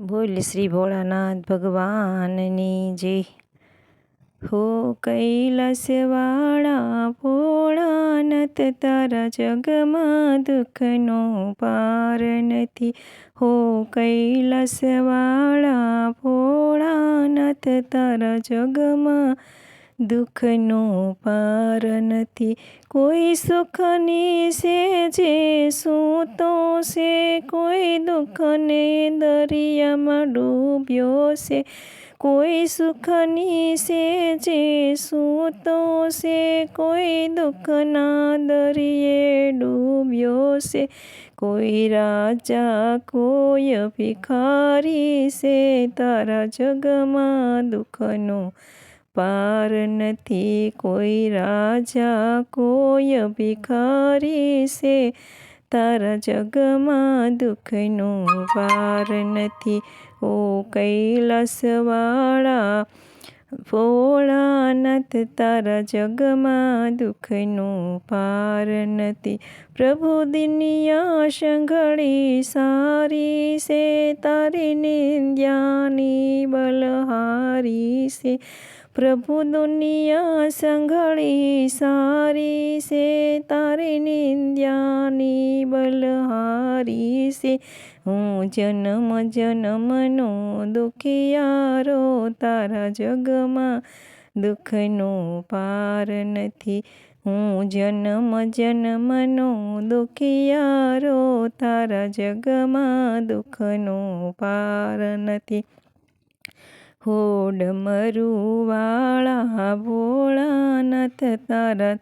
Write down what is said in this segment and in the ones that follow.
બોલ શ્રી ભોળાનાથ ભગવાનની જે. હો કૈલાસવાળા ભોળાનાથ, તારા જગમાં દુઃખનો પાર નથી. હો કૈલાસવાળા ભોળાનાથ, તારા જગમાં દુઃખનો પાર નથી. કોઈ સુખની છે જે સૂતો છે, કોઈ દુઃખને દરિયામાં ડૂબ્યો છે. કોઈ સુખની છે જે સૂતો છે, કોઈ દુઃખના દરિયે ડૂબ્યો છે. કોઈ રાજા કોઈ ભિખારી છે, તારા જગમાં દુઃખનો પાર નથી કોઈ રાજા, કોઈ ભિખારી છે. તારા જગમાં દુઃખનું પાર નથી. ઓ કૈલાસવાળા, ભોળાનાથ, તારા જગમાં દુઃખનું પાર નથી. પ્રભુ દિનિયા સંઘળી સારી છે, તારી નિંદ્યાની બલહારી છે. પ્રભુ દુનિયા સંઘળી સારી છે, તારી નિંદ્યાની બલહારી છે. હું જન્મ જન્મનો દુખિયારો, તારા જગમાં દુઃખનો પાર નથી. હું જન્મ જન્મનો દુખિયારો, તારા જગમાં દુઃખનો પાર નથી. હો મરુવાળા ભોળાનાથ તારા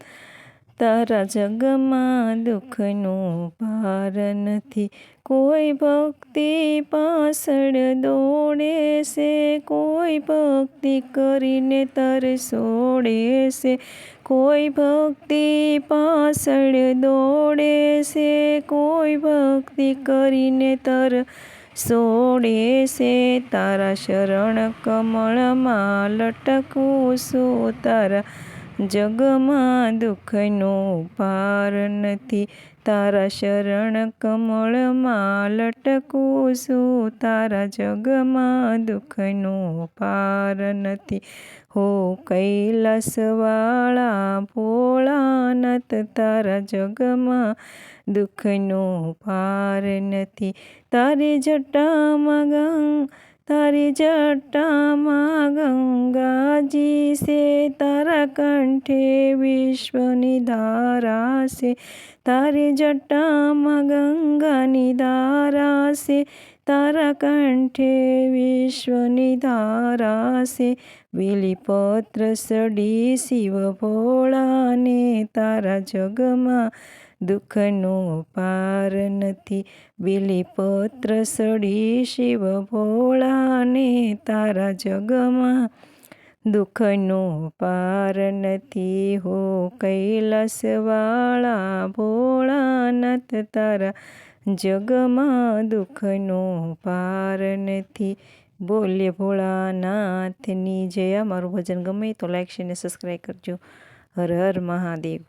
તારા જગમાં દુઃખનું પાર નથી. કોઈ ભક્તિ પાછળ દોડે છે, કોઈ ભક્તિ કરીને તર છોડે છે, કોઈ ભક્તિ પાછળ દોડે છે, કોઈ ભક્તિ કરીને તર સોડે છે તારા શરણ કમળમાં લટકું છું તારા જગમાં દુઃખનો પાર નથી. તારા શરણ કમળમાં લટકું છું. તારા જગમાં દુઃખનો પાર નથી. હો કૈલાસવાળા, ભોળાનાથ, તારા જગમાં દુઃખનો પાર નથી. તારી જટામાં ગંગ તારી જટામાં ગંગાજી છે તારા કંઠે વિશ્વની ધારા છે તારી જટામાં ગંગાની ધારા છે તારા કંઠે વિશ્વની ધારા છે વિલીપત્ર સડી શિવ ભોળાને, તારા જગમાં દુઃખનો પાર નથી. બિલીપત્ર સડી શિવ ભોળાને, તારા જગમાં દુઃખનો પાર નથી હો કૈલાસવાળા ભોળાનાથ તારા જગમાં દુઃખનો પાર નથી. બોલીએ ભોળાનાથની જય. મારું ભજન ગમે તો લાઈક શેર ને સબસ્ક્રાઈબ કરજો. હર હર મહાદેવ.